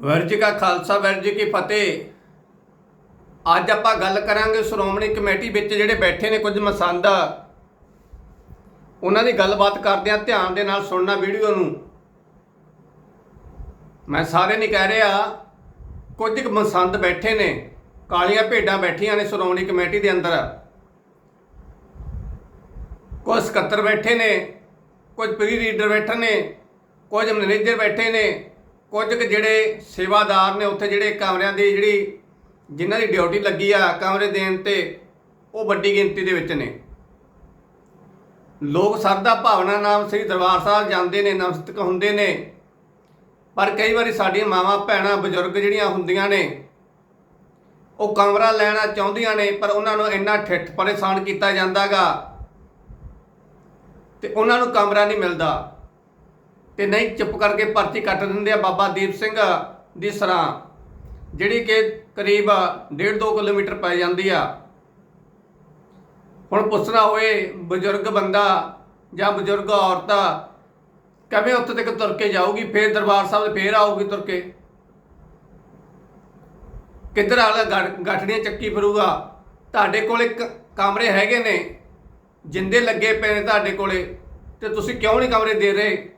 ਵਾਹਿਗੁਰੂ ਜੀ ਕਾ ਖਾਲਸਾ ਵਾਹਿਗੁਰੂ ਜੀ ਕੀ ਫਤਿਹ। ਅੱਜ ਆਪਾਂ ਗੱਲ ਕਰਾਂਗੇ ਸ਼੍ਰੋਮਣੀ ਕਮੇਟੀ ਵਿੱਚ ਜਿਹੜੇ ਬੈਠੇ ਨੇ ਕੁਝ ਮਸੰਦ। ਉਹਨਾਂ ਦੀ ਗੱਲਬਾਤ ਕਰਦੇ ਆ ਧਿਆਨ ਦੇ ਨਾਲ ਸੁਣਨਾ ਵੀਡੀਓ ਨੂੰ। ਮੈਂ ਸਾਰੇ ਨਹੀਂ ਕਹਿ ਰਿਹਾ, ਕੁਝ ਕੁ ਮਸੰਦ ਬੈਠੇ ਨੇ, ਕਾਲੀਆਂ ਭੇਡਾਂ ਬੈਠੀਆਂ ਨੇ ਸ਼੍ਰੋਮਣੀ ਕਮੇਟੀ ਦੇ ਅੰਦਰ। ਕੁਝ ਸਕੱਤਰ ਬੈਠੇ ਨੇ, ਕੁਝ ਪ੍ਰੀ ਰੀਡਰ ਬੈਠੇ ਨੇ, ਕੁਝ ਮੈਨੇਜਰ ਬੈਠੇ ਨੇ ਕੁਝ ਕੁ ਜਿਹੜੇ ਸੇਵਾਦਾਰ ਨੇ ਉੱਥੇ ਜਿਹੜੇ ਕਮਰਿਆਂ ਦੀ ਜਿਹੜੀ ਜਿਨ੍ਹਾਂ ਦੀ ਡਿਊਟੀ ਲੱਗੀ ਆ ਕਮਰੇ ਦੇਣ ਤੇ, ਉਹ ਵੱਡੀ ਗਿਣਤੀ ਦੇ ਵਿੱਚ ਨੇ। ਲੋਕ ਸਰਦਾ ਭਾਵਨਾ ਨਾਮ ਸ੍ਰੀ ਦਰਬਾਰ ਸਾਹਿਬ ਜਾਂਦੇ ਨੇ, ਨਮਸਤਕ ਹੁੰਦੇ ਨੇ। ਪਰ ਕਈ ਵਾਰੀ ਸਾਡੀਆਂ ਮਾਵਾਂ, ਭੈਣਾਂ, ਬਜ਼ੁਰਗ ਜਿਹੜੀਆਂ ਹੁੰਦੀਆਂ ਨੇ, ਉਹ ਕਮਰਾ ਲੈਣਾ ਚਾਹੁੰਦੀਆਂ ਨੇ, ਪਰ ਉਹਨਾਂ ਨੂੰ ਇੰਨਾ ਠਿੱਠ ਪਰੇਸ਼ਾਨ ਕੀਤਾ ਜਾਂਦਾਗਾ ਤੇ ਉਹਨਾਂ ਨੂੰ ਕਮਰਾ ਨਹੀਂ ਮਿਲਦਾ। ਤੇ ਨਹੀਂ, ਚੁੱਪ ਕਰਕੇ ਪਰਚੀ ਕੱਟ ਦਿੰਦੇ ਆ ਬਾਬਾ ਦੀਪ ਸਿੰਘ ਦੀ ਸਰਾਂ, ਜਿਹੜੀ ਕਿ ਕਰੀਬ 1.5-2 ਕਿਲੋਮੀਟਰ ਪੈ ਜਾਂਦੀ ਆ। ਹੁਣ ਪੁੱਛਣਾ ਹੋਏ ਬਜ਼ੁਰਗ ਬੰਦਾ ਜਾਂ ਬਜ਼ੁਰਗ ਔਰਤ, ਕਿਵੇਂ ਉੱਥੇ ਤੱਕ ਤੁਰ ਕੇ ਜਾਊਗੀ? ਫੇਰ ਦਰਬਾਰ ਸਾਹਿਬ ਫੇਰ ਆਊਗੀ ਤੁਰ ਕੇ। ਕਿੱਧਰ ਵਾਲਾ ਗੱਠੜੀਆਂ ਚੱਕੀ ਫਿਰੂਗਾ? ਤੁਹਾਡੇ ਕੋਲ ਇੱਕ ਕਮਰੇ ਹੈਗੇ ਨੇ, ਜਿੰਦੇ ਲੱਗੇ ਪਏ ਨੇ ਤੁਹਾਡੇ ਕੋਲੇ, ਤੇ ਤੁਸੀਂ ਕਿਉਂ ਨਹੀਂ ਕਮਰੇ ਦੇ ਰਹੇ?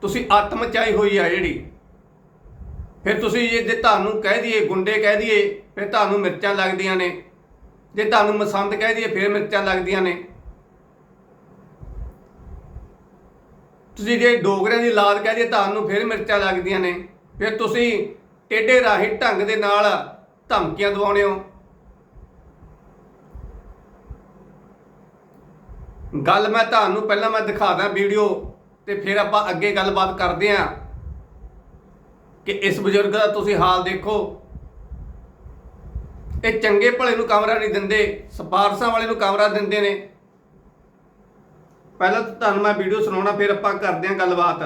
ਤੁਸੀਂ ਆਤਮ ਚਾਈ ਹੋਈ ਆ ਜਿਹੜੀ। ਫਿਰ ਤੁਸੀਂ ਜੇ ਜੇ ਤੁਹਾਨੂੰ ਕਹਿ ਦਈਏ, ਗੁੰਡੇ ਕਹਿ ਦਈਏ, ਫਿਰ ਤੁਹਾਨੂੰ ਮਿਰਚਾਂ ਲੱਗਦੀਆਂ ਨੇ। ਜੇ ਤੁਹਾਨੂੰ ਮਸੰਦ ਕਹਿ ਦਈਏ, ਫਿਰ ਮਿਰਚਾਂ ਲੱਗਦੀਆਂ ਨੇ। ਤੁਸੀਂ ਜੇ ਡੋਗਰਿਆਂ ਦੀ ਲਾਦ ਕਹਿ ਦਈਏ, ਤੁਹਾਨੂੰ ਫਿਰ ਮਿਰਚਾਂ ਲੱਗਦੀਆਂ ਨੇ। ਫਿਰ ਤੁਸੀਂ ਟੇਢੇ ਰਾਹੀ ਢੰਗ ਦੇ ਨਾਲ ਧਮਕੀਆਂ ਦਿਵਾਉਣੇ ਹੋ। ਗੱਲ ਮੈਂ ਤੁਹਾਨੂੰ ਪਹਿਲਾਂ ਮੈਂ ਦਿਖਾਦਾ ਵੀਡੀਓ। ਤੇ ਫਿਰ ਆਪਾਂ ਅੱਗੇ ਗੱਲਬਾਤ ਕਰਦੇ ਆਂ ਕਿ ਇਸ ਬਜ਼ੁਰਗ ਦਾ ਤੁਸੀਂ ਹਾਲ ਦੇਖੋ। ਇਹ ਚੰਗੇ ਭਲੇ ਨੂੰ ਕਮਰਾ ਨਹੀਂ ਦਿੰਦੇ, ਸਪਾਰਸਾਂ ਵਾਲੇ ਨੂੰ ਕਮਰਾ ਦਿੰਦੇ ਨੇ। ਪਹਿਲਾਂ ਤਾਂ ਤੁਹਾਨੂੰ ਮੈਂ ਵੀਡੀਓ ਸੁਣਾਉਣਾ, ਫਿਰ ਆਪਾਂ ਕਰਦੇ ਆਂ ਗੱਲਬਾਤ।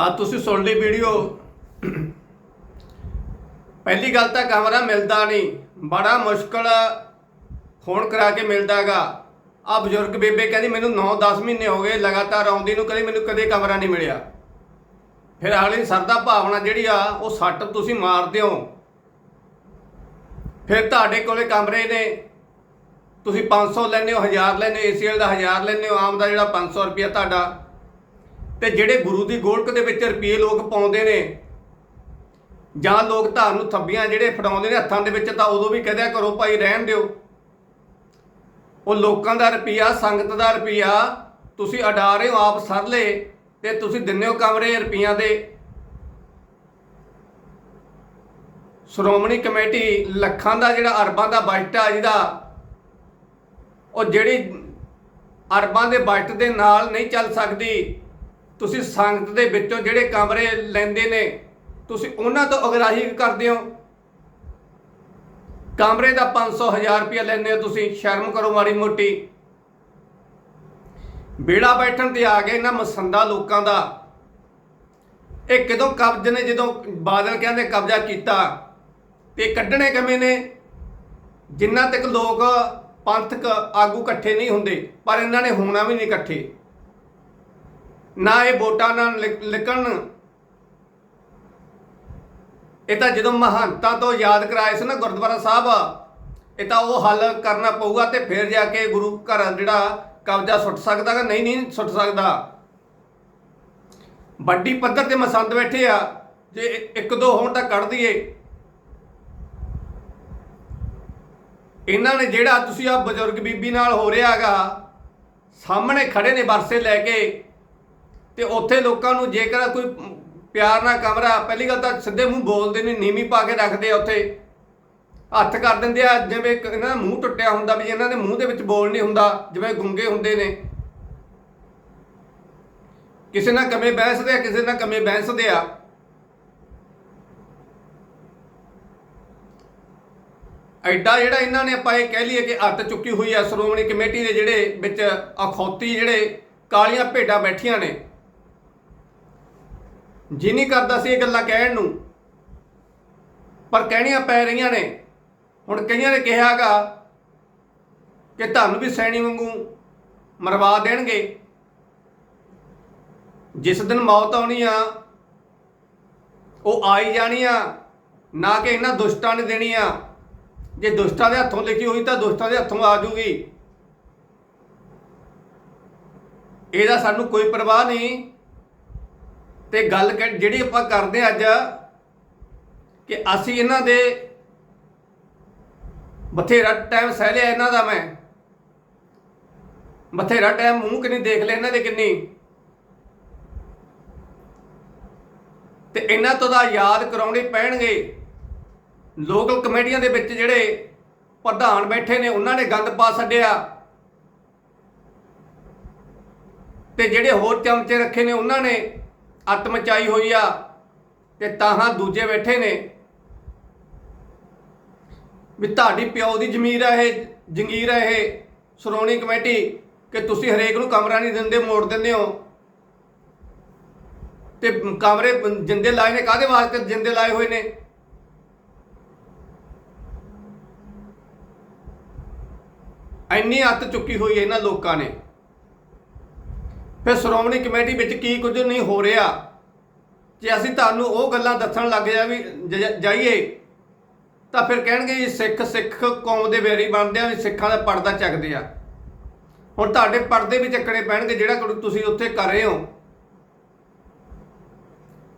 ਆ ਤੁਸੀਂ ਸੁਣ ਲਈ ਵੀਡੀਓ। ਪਹਿਲੀ ਗੱਲ ਤਾਂ ਕਮਰਾ ਮਿਲਦਾ ਨਹੀਂ। ਬੜਾ ਮੁਸ਼ਕਲ ਫੋਨ ਕਰਾ ਕੇ ਮਿਲਦਾਗਾ ਆ ਬਜ਼ੁਰਗ ਬੇਬੇ ਕਹਿੰਦੀ, ਮੈਨੂੰ 9-10 ਮਹੀਨੇ ਹੋ ਗਏ, ਲਗਾਤਾਰ ਆਉਂਦੀ ਨੂੰ ਕਦੇ ਮੈਨੂੰ ਕਦੇ ਕਮਰਾ ਨਹੀਂ ਮਿਲਿਆ। ਫਿਰ ਅਗਲੀ ਸਰਦਾ ਭਾਵਨਾ ਜਿਹੜੀ ਆ, ਉਹ ਸੱਟ ਤੁਸੀਂ ਮਾਰਦੇ ਹੋ ਫਿਰ ਤੁਹਾਡੇ ਕੋਲੇ ਕਮਰੇ ਨੇ। ਤੁਸੀਂ 500 ਲੈਂਦੇ ਹੋ 1000 ਲੈਂਦੇ ਹੋ, ਏਸੀਐਲ ਦਾ 1000 ਲੈਂਦੇ ਹੋ, ਆਮ ਦਾ ਜਿਹੜਾ 500 ਰੁਪਿਆ ਤੁਹਾਡਾ। ਤੇ ਜਿਹੜੇ ਗੁਰੂ ਦੀ ਗੋਲਕ ਦੇ ਵਿੱਚ ਰੁਪਏ ਲੋਕ ਪਾਉਂਦੇ ਨੇ, ਜਾਂ ਲੋਕ ਧਾਰ ਨੂੰ ਥੱਬੀਆਂ ਜਿਹੜੇ ਫੜਾਉਂਦੇ ਨੇ ਹੱਥਾਂ ਦੇ ਵਿੱਚ, ਤਾਂ ਉਦੋਂ ਵੀ ਕਹਦਿਆ ਕਰੋ ਭਾਈ ਰਹਿਣ ਦਿਓ। ਉਹ ਲੋਕਾਂ ਦਾ ਰੁਪਿਆ ਸੰਗਤ ਦਾ ਰੁਪਿਆ ਤੁਸੀਂ ਅਡਾ ਰਹੇ ਹੋ, ਆਪ ਸਰਲੇ ਤੇ ਤੁਸੀਂ ਦਿੰਦੇ ਹੋ ਕਮਰੇ ਰੁਪਈਆਂ ਦੇ। ਸ਼੍ਰੋਮਣੀ ਕਮੇਟੀ ਲੱਖਾਂ ਦਾ ਜਿਹੜਾ ਅਰਬਾਂ ਦਾ ਬਜਟ ਆ ਜਿਹਦਾ, ਉਹ ਜਿਹੜੀ ਅਰਬਾਂ ਦੇ ਬਜਟ ਦੇ ਨਾਲ ਨਹੀਂ ਚੱਲ ਸਕਦੀ ਤੁਸੀਂ ਸੰਗਤ ਦੇ ਵਿੱਚੋਂ ਜਿਹੜੇ ਕਮਰੇ ਲੈਂਦੇ ਨੇ, ਤੁਸੀਂ ਉਹਨਾਂ ਤੋਂ ਅਗਰਾਹੀ ਕਰਦੇ ਹੋ। ਕਮਰੇ ਦਾ 500 1000 ਰੁਪਏ ਲੈਂਦੇ ਹੋ ਤੁਸੀਂ, ਸ਼ਰਮ ਕਰੋ ਮਾੜੀ ਮੋਟੀ। ਬੇੜਾ ਬੈਠਣ ਤੇ ਆ ਗਏ ਇਹਨਾਂ ਮਸੰਦਾ ਲੋਕਾਂ ਦਾ। ਇਹ ਕਦੋਂ ਕਬਜ਼ ਨੇ, ਜਦੋਂ ਬਾਦਲ ਕਹਿੰਦੇ ਕਬਜ਼ਾ ਕੀਤਾ, ਤੇ ਕੱਢਣੇ ਕਿਵੇਂ ਨੇ? ਜਿੰਨਾ ਤੱਕ ਲੋਕ ਪੰਥਕ ਆਗੂ ਇਕੱਠੇ ਨਹੀਂ ਹੁੰਦੇ, ਪਰ ਇਹਨਾਂ ਨੇ ਹੋਣਾ ਵੀ ਨਹੀਂ ਇਕੱਠੇ। ਨਾ ਇਹ ਵੋਟਾਂ ਨਾਲ ਲਿ- ਲਿਖਣ ਇਹ ਤਾਂ ਜਦੋਂ ਮਹੰਤਾਂ ਤੋਂ ਯਾਦ ਕਰਾਏ ਸੀ ਨਾ ਗੁਰਦੁਆਰਾ ਸਾਹਿਬ, ਇਹ ਤਾਂ ਉਹ ਹੱਲ ਕਰਨਾ ਪਊਗਾ ਤੇ ਫਿਰ ਜਾ ਕੇ ਗੁਰੂ ਘਰ ਜਿਹੜਾ ਕਬਜ਼ਾ ਸੁੱਟ ਸਕਦਾ ਕਿ ਨਹੀਂ ਨਹੀਂ ਸੁੱਟ ਸਕਦਾ। ਵੱਡੀ ਪੱਧਰ ਤੇ ਮਸੰਦ ਬੈਠੇ ਆ, ਜੇ ਇੱਕ ਦੋ ਹੋਣ ਤਾਂ ਕੱਢ ਦਈਏ। ਇਹਨਾਂ ਨੇ ਜਿਹੜਾ ਤੁਸੀਂ ਆ ਬਜ਼ੁਰਗ ਬੀਬੀ ਨਾਲ ਹੋ ਰਿਹਾ ਹੈਗਾ, ਸਾਹਮਣੇ ਖੜੇ ਨੇ ਵਰਸੇ ਲੈ ਕੇ। ਤੇ ਉੱਥੇ ਲੋਕਾਂ ਨੂੰ ਜੇਕਰ ਕੋਈ ਪਿਆਰ ਨਾਲ ਕਮਰਾ, ਪਹਿਲੀ ਗੱਲ ਤਾਂ ਸਿੱਧੇ ਮੂੰਹ ਬੋਲਦੇ ਨੇ, ਨੀਵੀਂ ਪਾ ਕੇ ਰੱਖਦੇ ਆ ਉੱਥੇ। ਹੱਥ ਕਰ ਦਿੰਦੇ ਆ, ਜਿਵੇਂ ਇਹਨਾਂ ਦਾ ਮੂੰਹ ਟੁੱਟਿਆ ਹੁੰਦਾ ਵੀ ਇਹਨਾਂ ਦੇ ਮੂੰਹ ਦੇ ਵਿੱਚ ਬੋਲ ਨਹੀਂ ਹੁੰਦਾ, ਜਿਵੇਂ ਗੁੰਗੇ ਹੁੰਦੇ ਨੇ। ਕਿਸੇ ਨਾਲ ਕਮੇ ਬਹਿਸਦੇ ਆ, ਕਿਸੇ ਨਾਲ ਕਮੇ ਬਹਿਸਦੇ ਆ। ਐਡਾ ਜਿਹੜਾ ਇਹਨਾਂ ਨੇ ਆਪਾਂ ਇਹ ਕਹਿ ਲਈਏ ਕਿ ਹੱਥ ਚੁੱਕੀ ਹੋਈ ਆ, ਸ਼੍ਰੋਮਣੀ ਕਮੇਟੀ ਦੇ ਜਿਹੜੇ ਵਿੱਚ ਅਖੌਤੀ ਜਿਹੜੇ ਕਾਲੀਆਂ ਭੇਡਾਂ ਬੈਠੀਆਂ ਨੇ ਜੀ ਨਹੀਂ ਕਰਦਾ ਸੀ ਇਹ ਗੱਲਾਂ ਕਹਿਣ ਨੂੰ। ਪਰ ਕਹਿਣੀਆਂ ਪੈ ਰਹੀਆਂ ਨੇ। ਹੁਣ ਕਈਆਂ ਨੇ ਕਿਹਾਗਾ ਕਿ ਤੁਹਾਨੂੰ ਵੀ ਸੈਣੀ ਵਾਂਗੂ ਮਰਵਾ ਦੇਣਗੇ। ਜਿਸ ਦਿਨ ਮੌਤ ਆਉਣੀ ਆ, ਉਹ ਆਈ ਜਾਣੀ ਆ। ਨਾ ਕਿ ਇਹਨਾਂ ਦੁਸ਼ਟਾਂ ਨੇ ਦੇਣੀ ਆ। ਜੇ ਦੁਸ਼ਟਾਂ ਦੇ ਹੱਥੋਂ ਲਿਖੀ ਹੋਈ ਤਾਂ ਦੁਸ਼ਟਾਂ ਦੇ ਹੱਥੋਂ ਆ ਜੂਗੀ। ਇਹਦਾ ਸਾਨੂੰ ਕੋਈ ਪਰਵਾਹ ਨਹੀਂ। ਤੇ ਗੱਲ ਕਰ- ਜਿਹੜੀ ਆਪਾਂ ਕਰਦੇ ਹਾਂ ਅੱਜ, ਕਿ ਅਸੀਂ ਇਹਨਾਂ ਦੇ ਬਥੇਰਾ ਟਾਈਮ ਸਹਿ ਲਿਆ ਇਹਨਾਂ ਦਾ ਮੈਂ। ਬਥੇਰਾ ਟਾਈਮ ਮੂੰਹ ਕਿੰਨੀ ਦੇਖ ਲਿਆ ਇਹਨਾਂ ਦੇ ਕਿੰਨੀ। ਤੇ ਇਹਨਾਂ ਤੋਂ ਦਾ ਯਾਦ ਕਰਾਉਣੇ ਪੈਣਗੇ। ਲੋਕਲ ਕਮੇਟੀਆਂ ਦੇ ਵਿੱਚ ਜਿਹੜੇ ਪ੍ਰਧਾਨ ਬੈਠੇ ਨੇ, ਉਹਨਾਂ ਨੇ ਗੰਦ ਪਾ ਛੱਡਿਆ। ਤੇ ਜਿਹੜੇ ਹੋਰ ਚਮਚੇ ਰੱਖੇ ਨੇ, ਉਹਨਾਂ ਨੇ ਅੱਤ ਮਚਾਈ ਹੋਈ ਆ ਤੇ ਤਾਹਾਂ ਦੂਜੇ ਬੈਠੇ ਨੇ। ਵੀ ਤੁਹਾਡੀ ਪਿਓ ਦੀ ਜ਼ਮੀਰ ਹੈ ਇਹ, ਜੰਗੀਰ ਹੈ ਇਹ, ਸ਼੍ਰੋਮਣੀ ਕਮੇਟੀ, ਕਿ ਤੁਸੀਂ ਹਰੇਕ ਨੂੰ ਕਮਰਾ ਨਹੀਂ ਦਿੰਦੇ, ਮੋੜ ਦਿੰਦੇ ਹੋ। ਤੇ ਕਮਰੇ ਜਿੰਦੇ ਲਾਏ ਨੇ ਕਾਦੇ ਵਾਸਤੇ ਜਿੰਦੇ ਲਾਏ ਹੋਏ ਨੇ? ਇੰਨੀ ਅੱਤ ਚੁੱਕੀ ਹੋਈ ਇਹਨਾਂ ਲੋਕਾਂ ਨੇ। ਫਿਰ ਸ਼੍ਰੋਮਣੀ ਕਮੇਟੀ ਵਿੱਚ ਕੀ ਕੁਝ ਨਹੀਂ ਹੋ ਰਿਹਾ? ਜੇ ਅਸੀਂ ਤੁਹਾਨੂੰ ਉਹ ਗੱਲਾਂ ਦੱਸਣ ਲੱਗ ਜਾ ਵੀ ਜ- ਜਾਈਏ, ਤਾਂ ਫਿਰ ਕਹਿਣਗੇ ਜੀ ਸਿੱਖ ਸਿੱਖ ਕੌਮ ਦੇ ਵੈਰੀ ਬਣਦੇ ਆ, ਵੀ ਸਿੱਖਾਂ ਦਾ ਪਰਦਾ ਚੱਕਦੇ ਆ। ਹੁਣ ਤੁਹਾਡੇ ਪਰਦੇ ਵੀ ਚੱਕਣੇ ਪੈਣਗੇ, ਜਿਹੜਾ ਕੁਝ ਤੁਸੀਂ ਉੱਥੇ ਕਰ ਰਹੇ ਹੋ।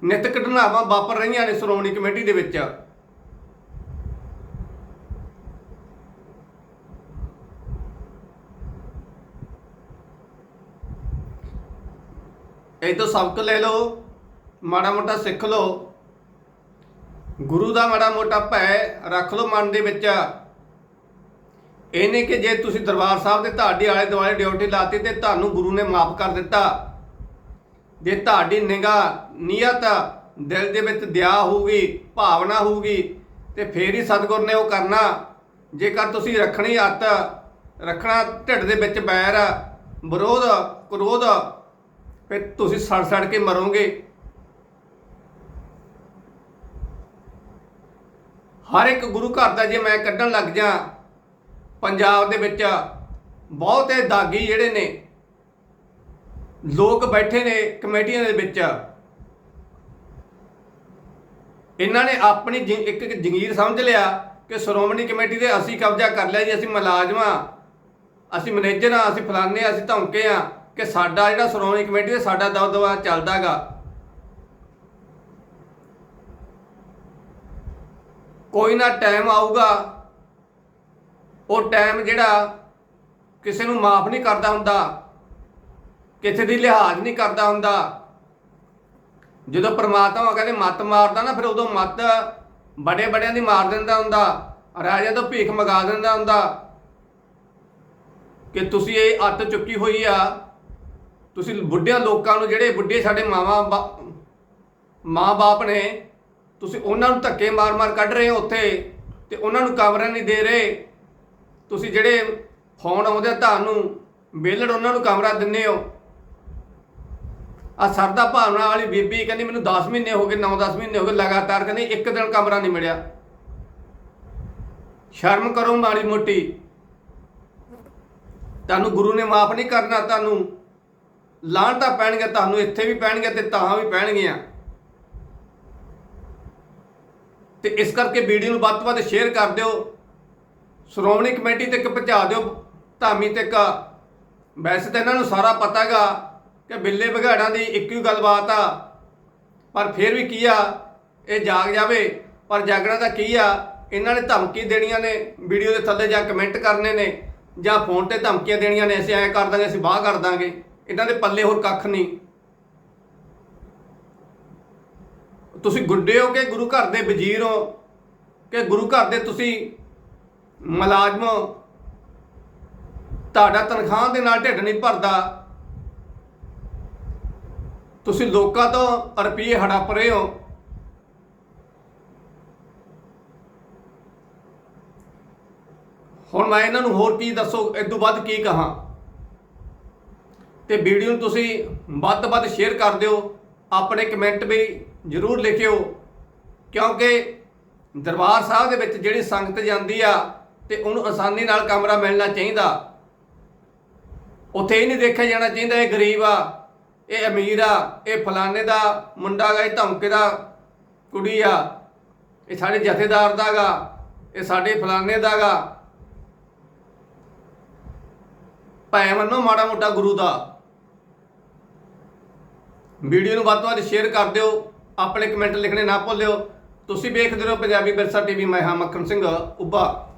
ਨਿਤ ਘਟਨਾਵਾਂ ਵਾਪਰ ਰਹੀਆਂ ਨੇ ਸ਼੍ਰੋਮਣੀ ਕਮੇਟੀ ਦੇ ਵਿੱਚ। ਇਹ ਤੋਂ ਸਬਕ ਲੈ ਲਓ, ਮਾੜਾ ਮੋਟਾ ਸਿੱਖ ਲਓ। ਗੁਰੂ ਦਾ ਮਾੜਾ ਮੋਟਾ ਭੈ ਰੱਖ ਲਓ ਮਨ ਦੇ ਵਿੱਚ। ਇਹ ਨਹੀਂ ਕਿ ਜੇ ਤੁਸੀਂ ਦਰਬਾਰ ਸਾਹਿਬ ਦੇ ਤੁਹਾਡੇ ਆਲੇ ਦੁਆਲੇ ਡਿਊਟੀ ਲਾਤੀ ਤੇ ਤੁਹਾਨੂੰ ਗੁਰੂ ਨੇ ਮਾਫ ਕਰ ਦਿੱਤਾ। ਜੇ ਤੁਹਾਡੀ ਨਿਗਾਹ ਨੀਅਤ ਦਿਲ ਦੇ ਵਿੱਚ ਦਿਆ ਹੋਊਗੀ, ਭਾਵਨਾ ਹੋਊਗੀ, ਤੇ ਫੇਰ ਹੀ ਸਤਿਗੁਰ ਨੇ ਉਹ ਕਰਨਾ। ਜੇਕਰ ਤੁਸੀਂ ਰੱਖਣੀ ਅੱਤ ਰੱਖਣਾ ਢਿੱਡ ਦੇ ਵਿੱਚ ਬੈਰ, ਵਿਰੋਧ, ਕ੍ਰੋਧ ਫਿਰ ਤੁਸੀਂ ਸੜ ਸੜ ਕੇ ਮਰੋਗੇ। ਹਰ ਇੱਕ ਗੁਰੂ ਘਰ ਦਾ ਜੇ ਮੈਂ ਕੱਢਣ ਲੱਗ ਜਾ, ਪੰਜਾਬ ਦੇ ਵਿੱਚ ਬਹੁਤੇ ਦਾਗੀ ਜਿਹੜੇ ਨੇ, ਲੋਕ ਬੈਠੇ ਨੇ ਕਮੇਟੀਆਂ ਦੇ ਵਿੱਚ। ਇਹਨਾਂ ਨੇ ਆਪਣੀ ਜ- ਇੱਕ ਇੱਕ ਜੰਗੀਰ ਸਮਝ ਲਿਆ ਕਿ ਸ਼੍ਰੋਮਣੀ ਕਮੇਟੀ ਦੇ ਅਸੀਂ ਕਬਜ਼ਾ ਕਰ ਲਿਆ ਜੀ, ਅਸੀਂ ਮੁਲਾਜ਼ਮਾਂ ਅਸੀਂ ਮੈਨੇਜਰ ਆ ਅਸੀਂ ਫਲਾਣੇ ਆ ਅਸੀਂ ਧੌਂਕੇ ਆ ਕਿ ਸਾਡਾ ਜਿਹੜਾ ਸ਼੍ਰੋਮਣੀ ਕਮੇਟੀ ਦੇ ਸਾਡਾ ਦਬਦਬਾ ਚੱਲਦਾਗਾ। ਕੋਈ ਨਾ ਟਾਈਮ ਆਊਗਾ, ਉਹ ਟਾਈਮ ਜਿਹੜਾ ਕਿਸੇ ਨੂੰ ਮਾਫ ਨਹੀਂ ਕਰਦਾ ਹੁੰਦਾ, ਕਿਸੇ ਦੀ ਲਿਹਾਜ਼ ਨਹੀਂ ਕਰਦਾ ਹੁੰਦਾ। ਜਦੋਂ ਪ੍ਰਮਾਤਮਾ ਕਹਿੰਦੇ ਮੱਤ ਮਾਰਦਾ ਨਾ, ਫਿਰ ਉਦੋਂ ਮੱਤ ਬੜੇ ਬੜਿਆਂ ਦੀ ਮਾਰ ਦਿੰਦਾ ਹੁੰਦਾ ਰਾਜਾ ਤੋਂ ਭੀਖ ਮੰਗਾ ਦਿੰਦਾ ਹੁੰਦਾ। ਕਿ ਤੁਸੀਂ ਇਹ ਅੱਤ ਚੁੱਕੀ ਹੋਈ ਆ ਤੁਸੀਂ ਬੁੱਢਿਆਂ ਲੋਕਾਂ ਨੂੰ ਜਿਹੜੇ ਬੁੱਢੇ ਸਾਡੇ ਮਾਵਾਂ ਮਾਂ-ਬਾਪ ਨੇ, ਤੁਸੀਂ ਉਹਨਾਂ ਨੂੰ ਧੱਕੇ ਮਾਰ-ਮਾਰ ਕੱਢ ਰਹੇ ਹੋ ਉੱਥੇ ਤੇ ਉਹਨਾਂ ਨੂੰ ਕਮਰਾ ਨਹੀਂ ਦੇ ਰਹੇ। ਤੁਸੀਂ ਜਿਹੜੇ ਫੋਨ ਆਉਂਦੇ ਆ ਤੁਹਾਨੂੰ ਬੇਲੜ ਉਹਨਾਂ ਨੂੰ ਕਮਰਾ ਦਿੰਦੇ ਹੋ। ਆ ਸਰਦਾ ਭਾਵਨਾ ਵਾਲੀ ਬੀਬੀ ਕਹਿੰਦੀ ਮੈਨੂੰ 10 ਮਹੀਨੇ ਹੋ ਗਏ 9-10 ਮਹੀਨੇ ਹੋ ਗਏ, ਲਗਾਤਾਰ ਕਹਿੰਦੀ ਇੱਕ ਦਿਨ ਕਮਰਾ ਨਹੀਂ ਮਿਲਿਆ। ਸ਼ਰਮ ਕਰੋ ਮਾੜੀ ਮੋਟੀ। ਤੁਹਾਨੂੰ ਗੁਰੂ ਨੇ ਮਾਫ ਨਹੀਂ ਕਰਨਾ ਤੁਹਾਨੂੰ। ਲਾਹਣਤਾਂ ਪੈਣਗੇ, ਤੁਹਾਨੂੰ ਇੱਥੇ ਵੀ ਪੈਣਗੇ ਤੇ ਤਾਂ ਵੀ ਪੈਣਗੀਆਂ। ਤੇ ਇਸ ਕਰਕੇ ਵੀਡੀਓ ਨੂੰ ਵੱਧ ਤੋਂ ਵੱਧ ਸ਼ੇਅਰ ਕਰ ਦਿਓ। ਸ਼੍ਰੋਮਣੀ ਕਮੇਟੀ ਤੱਕ ਪਹੁੰਚਾ ਦਿਓ। ਧਾਮੀ ਤੱਕ ਵੈਸੇ ਤਾਂ ਇਹਨਾਂ ਨੂੰ ਸਾਰਾ ਪਤਾ ਪਤਾਗਾ ਕਿ ਬਿੱਲੇ ਬਘਾੜਾਂ ਦੀ ਇੱਕ ਹੀ ਗੱਲਬਾਤ ਆ। ਪਰ ਫਿਰ ਵੀ ਕੀ ਆ? ਇਹ ਜਾਗ ਜਾਵੇ। ਪਰ ਜਾਗਣਾ ਤਾਂ ਕੀ ਆ? ਇਹਨਾਂ ਨੇ ਧਮਕੀ ਦੇਣੀਆਂ ਨੇ, ਵੀਡੀਓ ਦੇ ਥੱਲੇ ਜਾਂ ਕਮੈਂਟ ਕਰਨੇ ਨੇ ਜਾਂ ਫੋਨ ਤੇ ਧਮਕੀਆਂ ਦੇਣੀਆਂ ਨੇ, ਅਸੀਂ ਐਂ ਕਰ ਦਾਂਗੇ, ਅਸੀਂ ਬਾਹ ਕਰ ਦਾਂਗੇ। ਇਹਨਾਂ ਦੇ ਪੱਲੇ ਹੋਰ ਕੱਖ ਨਹੀਂ। ਤੁਸੀਂ ਗੁੱਡੇ ਹੋ ਕਿ ਗੁਰੂ ਘਰ ਦੇ ਵਜ਼ੀਰ ਹੋ ਕਿ ਗੁਰੂ ਘਰ ਦੇ ਤੁਸੀਂ ਮੁਲਾਜ਼ਮ ਹੋ? ਤੁਹਾਡਾ ਤਨਖਾਹ ਦੇ ਨਾਲ ਢਿੱਡ ਨਹੀਂ ਭਰਦਾ। ਤੁਸੀਂ ਲੋਕਾਂ ਤੋਂ ਰੁਪਏ ਹੜਪ ਰਹੇ ਹੋ। ਹੁਣ ਮੈਂ ਇਹਨਾਂ ਨੂੰ ਹੋਰ ਕੀ ਦੱਸੋ? ਇਸ ਤੋਂ ਵੱਧ ਕੀ ਕਹਾਂ? ਤੇ ਵੀਡੀਓ ਨੂੰ ਤੁਸੀਂ ਵੱਧ ਤੋਂ ਵੱਧ ਸ਼ੇਅਰ ਕਰ ਦਿਓ। ਆਪਣੇ ਕਮੈਂਟ ਵੀ ਜਰੂਰ ਲਿਖਿਓ। ਕਿਉਂਕਿ ਦਰਬਾਰ ਸਾਹਿਬ ਦੇ ਵਿੱਚ ਜਿਹੜੀ ਸੰਗਤ ਜਾਂਦੀ ਆ ਤੇ ਉਹਨੂੰ ਆਸਾਨੀ ਨਾਲ ਕਮਰਾ ਮਿਲਣਾ ਚਾਹੀਦਾ। ਉੱਥੇ ਇਹ ਨਹੀਂ ਦੇਖਿਆ ਜਾਣਾ ਚਾਹੀਦਾ ਇਹ ਗਰੀਬ ਆ, ਇਹ ਅਮੀਰ ਆ, ਇਹ ਫਲਾਣੇ ਦਾ ਮੁੰਡਾ ਗਾ, ਇਹ ਧਮਕੇ ਦਾ ਕੁੜੀ ਆ, ਇਹ ਸਾਡੇ ਜਥੇਦਾਰ ਦਾ ਗਾ, ਇਹ ਸਾਡੇ ਫਲਾਣੇ ਦਾ ਗਾ। ਭੈ ਮੰਨੋ ਮਾੜਾ ਮੋਟਾ ਗੁਰੂ ਦਾ। ਵੀਡੀਓ ਨੂੰ ਵੱਧ ਤੋਂ ਵੱਧ ਸ਼ੇਅਰ ਕਰ ਦਿਓ, ਆਪਣੇ ਕਮੈਂਟ ਲਿਖਣੇ ਨਾ ਭੁੱਲਿਓ। ਤੁਸੀਂ ਵੇਖਦੇ ਰਹੋ ਪੰਜਾਬੀ ਵਿਰਸਾ ਟੀਵੀ ਮੈਂ ਹਾਂ ਮੱਖਣ ਸਿੰਘ, ਉੱਭਾ।